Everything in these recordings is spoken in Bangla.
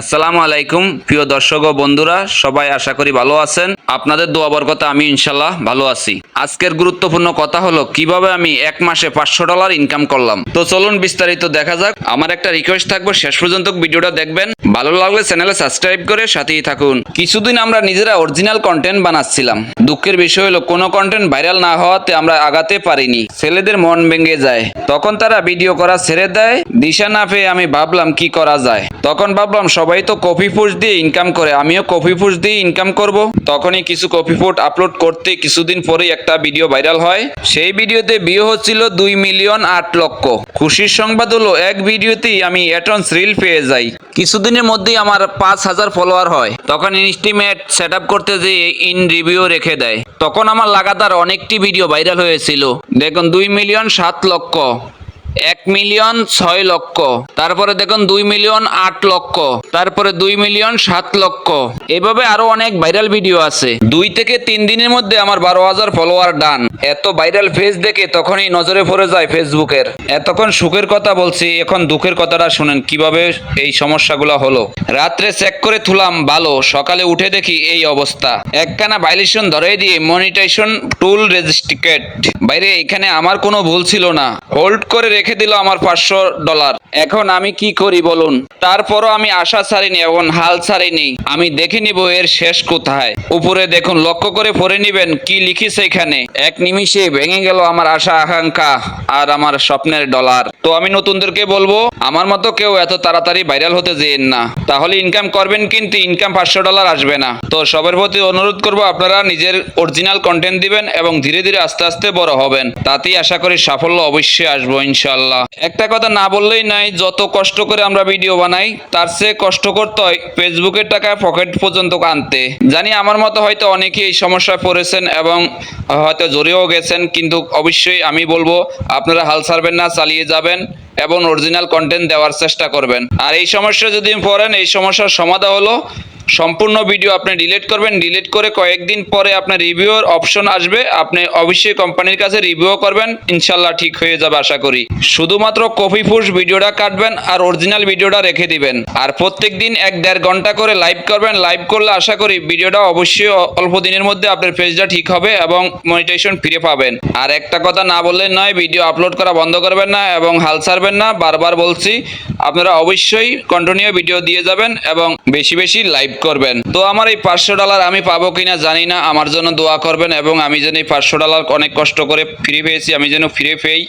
আসসালামু আলাইকুম, প্রিয় দর্শক ও বন্ধুরা, সবাই আশা করি ভালো আছেন। আপনাদের দোয়া বরকতে আমি ইনশাল্লাহ ভালো আছি। আজকের গুরুত্বপূর্ণ কথা হলো, কীভাবে আমি এক মাসে পাঁচশো ডলার ইনকাম করলাম। তো চলুন বিস্তারিত দেখা যাক। আমার একটা রিকোয়েস্ট থাকবে, শেষ পর্যন্ত ভিডিওটা দেখবেন। ভালো লাগলে চ্যানেলে সাবস্ক্রাইব করে সাথেই থাকুন। কিছুদিন আমরা নিজেরা অরিজিনাল কন্টেন্ট বানাচ্ছিলাম। দুঃখের বিষয় হলো, কোনো কন্টেন্ট ভাইরাল না হওয়াতে আমরা আগাতে পারিনি। ছেলেদের মন ভেঙে যায়। তখন তারা ভিডিও করা ছেড়ে দেয়। দিশা না পেয়ে আমি ভাবলাম, কি করা যায়? তখন ভাবলাম, সবাই তো কপি ফুস দিয়ে ইনকাম করে, আমিও কপি ফুস দিয়ে ইনকাম করব। তখনই কিছু কপি ফুট আপলোড করতে কিছুদিন পরেই একটা ভিডিও ভাইরাল হয়। সেই ভিডিওতে ভিউ হচ্ছিল দুই মিলিয়ন আট লক্ষ। খুশির সংবাদ হলো, এক ভিডিওতেই আমি অ্যাটন্স রিল পেয়ে যাই। কিছুদিনের মধ্যেই আমার পাঁচ হাজার ফলোয়ার হয়। তখন ইনস্টিমেট সেট আপ করতে যেয়ে ইন রিভিউ রেখে দেয়। তখন আমার লাগাতার অনেকটি ভিডিও ভাইরাল হয়েছিল। দেখুন দুই মিলিয়ন সাত লক্ষ। এক মিলিয়ন ছয় লক্ষ। তারপরে দেখুন দুই মিলিয়ন আট লক্ষ। তারপরে দুই মিলিয়ন সাত লক্ষ। এভাবে আরও অনেক ভাইরাল ভিডিও আছে। দুই থেকে তিন দিনের মধ্যে আমার বারো হাজার ফলোয়ার ডান। এত ভাইরাল ফেস দেখে তখনই নজরে পড়ে যায় ফেসবুকের। এতক্ষণ সুখের কথা বলছি, এখন দুঃখের কথাটা শুনেন কীভাবে এই সমস্যাগুলো হলো। রাত্রে চেক করে তুলাম ভালো। সকালে উঠে দেখি এই অবস্থা। একখানা ভাইলেশন ধরে দিয়ে মনিটাইজেশন টুল রেজিস্ট্রিকেট বাইরে এখানে আমার কোনো ভুল ছিল না। হোল্ড করে রেখে দিল আমার পাঁচশো ডলার। এখন আমি কি করি বলুন? তারপরও আমি আশা ছাড়িনি এখন হাল ছাড়িনি। আমি দেখে নিব এর শেষ কোথায়। উপরে দেখুন, লক্ষ্য করে পড়ে নিবেন কি লিখিছে এখানে। এক নিমিষে ভেঙে গেল আমার আশা, আকাঙ্ক্ষা আর আমার স্বপ্নের ডলার। তো আমি নতুনদেরকে বলব, আমার মতো কেউ এত তাড়াতাড়ি ভাইরাল হতে যেন না। তাহলে ইনকাম করবেন কিন্তু ইনকাম পাঁচশো ডলার আসবে না। তো সবার প্রতি অনুরোধ করব, আপনারা নিজের অরিজিনাল কন্টেন্ট দিবেন এবং ধীরে ধীরে আস্তে আস্তে বড় হবেন। তাতেই আশা করি সাফল্য অবশ্যই আসব ইনশাল্লাহ একটা কথা না বললেই নাই, যত কষ্ট করে আমরা ভিডিও বানাই, তার চেয়ে কষ্ট করতে হয় ফেসবুকের টাকা পকেট পর্যন্ত আনতে। জানি আমার মতো হয়তো অনেকেই এই সমস্যায় পড়েছেন এবং হয়তো জড়িয়েও গেছেন, কিন্তু অবশ্যই আমি বলব, আপনারা হাল ছাড়বেন না, চালিয়ে যাবেন এবং অরিজিনাল কন্টেন্ট দেওয়ার চেষ্টা করবেন। আর এই সমস্যা যদি পড়েন, এই সমস্যার সমাধান হলো সম্পূর্ণ ভিডিও আপনি ডিলিট করবেন। ডিলিট করে কয়েকদিন পরে আপনার রিভিউর অপশন আসবে। আপনি অবশ্যই কোম্পানির কাছে রিভিউ করবেন। ইনশাল্লাহ ঠিক হয়ে যাবে আশা করি। শুধুমাত্র কপি ফুস ভিডিওটা কাটবেন আর অরিজিনাল ভিডিওটা রেখে দিবেন। আর প্রত্যেক দিন এক দেড় ঘণ্টা করে লাইভ করবেন। লাইভ করলে আশা করি ভিডিওটা অবশ্যই অল্প দিনের মধ্যে আপনার পেজটা ঠিক হবে এবং মনিটাইজেশন ফিরে পাবেন। আর একটা কথা না বললে নয় ভিডিও আপলোড করা বন্ধ করবেন না এবং হাল ছাড়বেন না। বারবার বলছি, আপনারা অবশ্যই কন্টিনিউ ভিডিও দিয়ে যাবেন এবং বেশি বেশি লাইভ করবেন। তো আমার এই পাঁচশো ডলার আমি পাবো কিনা জানি না, আমার জন্য দোয়া করবেন এবং আমি যেন এই পাঁচশো ডলার অনেক কষ্ট করে ফিরে পেয়েছি, আমি যেন ফিরে পেই,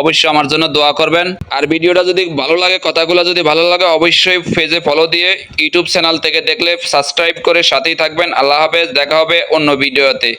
অবশ্যই আমার জন্য দোয়া করবেন। আর ভিডিওটা যদি ভালো লাগে, কথাগুলো যদি ভালো লাগে, অবশ্যই ফেজে ফলো দিয়ে ইউটিউব চ্যানেল থেকে দেখলে সাবস্ক্রাইব করে সাথেই থাকবেন। আল্লাহ হাফেজ, দেখা হবে অন্য ভিডিওতে।